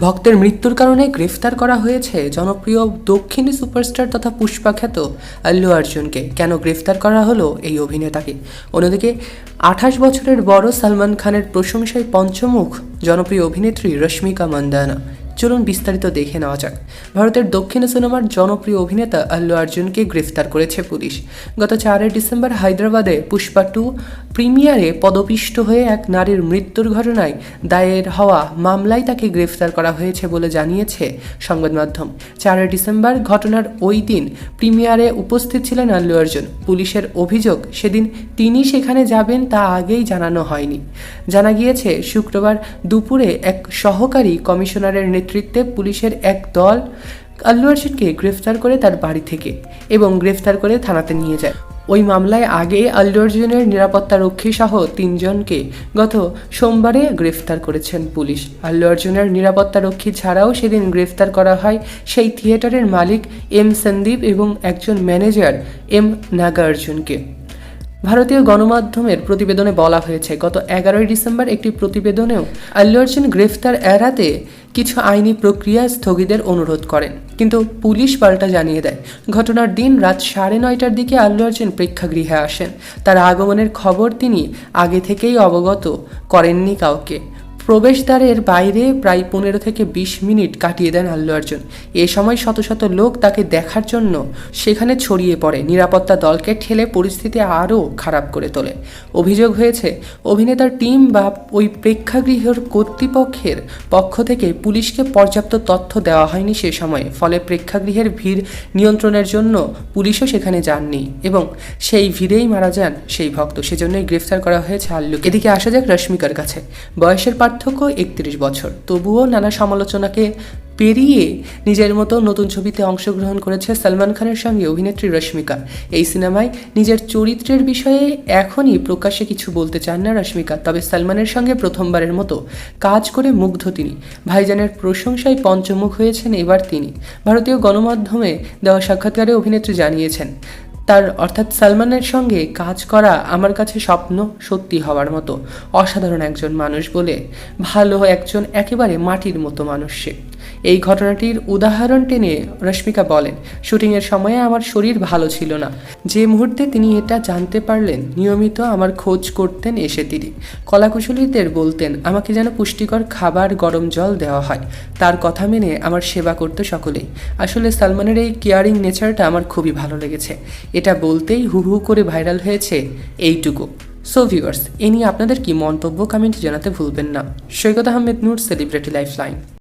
ভক্তের মৃত্যুর কারণে গ্রেফতার করা হয়েছে জনপ্রিয় দক্ষিণী সুপারস্টার তথা পুষ্পা খ্যাত আল্লু অর্জুনকে। কেন গ্রেফতার করা হলো এই অভিনেতাকে? অন্যদিকে, আঠাশ বছরের বড় সালমান খানের প্রশংসায় পঞ্চমুখ জনপ্রিয় অভিনেত্রী রশ্মিকা মন্দানা। চলুন বিস্তারিত দেখে নেওয়া যাক। ভারতের দক্ষিণ সিনেমার জনপ্রিয় অভিনেতা আল্লু অর্জুনকে গ্রেফতার করেছে পুলিশ। গত চারই ডিসেম্বর হায়দ্রাবাদে পুষ্পা টু প্রিমিয়ারে পদপিষ্ট হয়ে এক নারীর মৃত্যুর ঘটনায় দায়ের হওয়া মামলায় তাকে গ্রেফতার করা হয়েছে বলে জানিয়েছে সংবাদ মাধ্যম। চারই ডিসেম্বর ঘটনার ওই দিন প্রিমিয়ারে উপস্থিত ছিলেন আল্লু অর্জুন। পুলিশের অভিযোগ, সেদিন তিনি সেখানে যাবেন তা আগেই জানানো হয়নি। জানা গিয়েছে, শুক্রবার দুপুরে এক সহকারী কমিশনারের নেতৃত্বে পুলিশের এক দল আল্লু অর্জুনকে গ্রেফতার করে তার বাড়ি থেকে এবং গ্রেফতার করে থানাতে নিয়ে যায়। ওই মামলায় আগে আল্লু অর্জুনের নিরাপত্তা রক্ষী সহ তিনজনকে গত সোমবারে গ্রেফতার করেছেন পুলিশ। আল্লু অর্জুনের নিরাপত্তা রক্ষী ছাড়াও সেদিন গ্রেফতার করা হয় সেই থিয়েটারের মালিক এম সন্দীপ এবং একজন ম্যানেজার এম নাগার্জুনকে। ভারতীয় গণমাধ্যমের প্রতিবেদনে বলা হয়েছে, গত এগারোই ডিসেম্বর একটি প্রতিবেদনেও আল্লু অর্জুন গ্রেফতার এড়াতে কিছু আইনি প্রক্রিয়া স্থগিতের অনুরোধ করেন। কিন্তু পুলিশ পাল্টা জানিয়ে দেয়, ঘটনার দিন রাত সাড়ে নয়টার দিকে আল্লু অর্জুন প্রেক্ষাগৃহে আসেন। তার আগমনের খবর তিনি আগে থেকেই অবগত করেননি কাউকে। প্রবেশদ্বারের বাইরে প্রায় পনেরো থেকে বিশ মিনিট কাটিয়ে দেন আল্লু অর্জুন। এ সময় শত শত লোক তাকে দেখার জন্য সেখানে ছড়িয়ে পড়ে। নিরাপত্তা দলকে ঠেলে পরিস্থিতি আরও খারাপ করে তোলে। অভিযোগ হয়েছে, অভিনেতার টিম বা ওই প্রেক্ষাগৃহের কর্তৃপক্ষের পক্ষ থেকে পুলিশকে পর্যাপ্ত তথ্য দেওয়া হয়নি সে সময়ে। ফলে প্রেক্ষাগৃহের ভিড় নিয়ন্ত্রণের জন্য পুলিশও সেখানে যাননি এবং সেই ভিড়েই মারা যান সেই ভক্ত। সেজন্যই গ্রেফতার করা হয়েছে আল্লুকে। এদিকে আসা যাক রশ্মিকার কাছে। বয়সের পার্থক্য একত্রিশ বছর। তবুও নানা সমালোচনাকে পেরিয়ে নিজের মতো নতুন ছবিতে অংশগ্রহণ করেছে সালমান খানের সঙ্গে অভিনেত্রী রশ্মিকা। এই সিনেমায় নিজের চরিত্রের বিষয়ে এখনই প্রকাশ্যে কিছু বলতে চান না রশ্মিকা, তবে সালমানের সঙ্গে প্রথমবারের মতো কাজ করে মুগ্ধ তিনি। ভাইজানের প্রশংসায় পঞ্চমুখ হয়েছেন এবার তিনি। ভারতীয় গণমাধ্যমে দেওয়া সাক্ষাৎকারে অভিনেত্রী জানিয়েছেন তার অর্থাৎ সালমানের সঙ্গে কাজ করা আমার কাছে স্বপ্ন সত্যি হওয়ার মতো। অসাধারণ একজন মানুষ বলে ভালো একজন একেবারে মাটির মতো মানুষ সে। এই ঘটনাটির উদাহরণ টেনে রশ্মিকা বলেন, শুটিংয়ের সময়ে আমার শরীর ভালো ছিল না। যে মুহূর্তে তিনি এটা জানতে পারলেন, নিয়মিত আমার খোঁজ করতেন এসে তিনি। কলাকুশলীদের বলতেন, আমাকে যেন পুষ্টিকর খাবার গরম জল দেওয়া হয়। তার কথা মেনে আমার সেবা করতে সকলেই। আসলে সালমানের এই কেয়ারিং নেচারটা আমার খুবই ভালো লেগেছে। এটা বলতেই হু হু করে ভাইরাল হয়েছে এইটুকু। সো ভিউয়ার্স এ নিয়ে আপনাদের কি মন্তব্য কমেন্ট জানাতে ভুলবেন না। Saikat Ahmed, Noor celebrity life line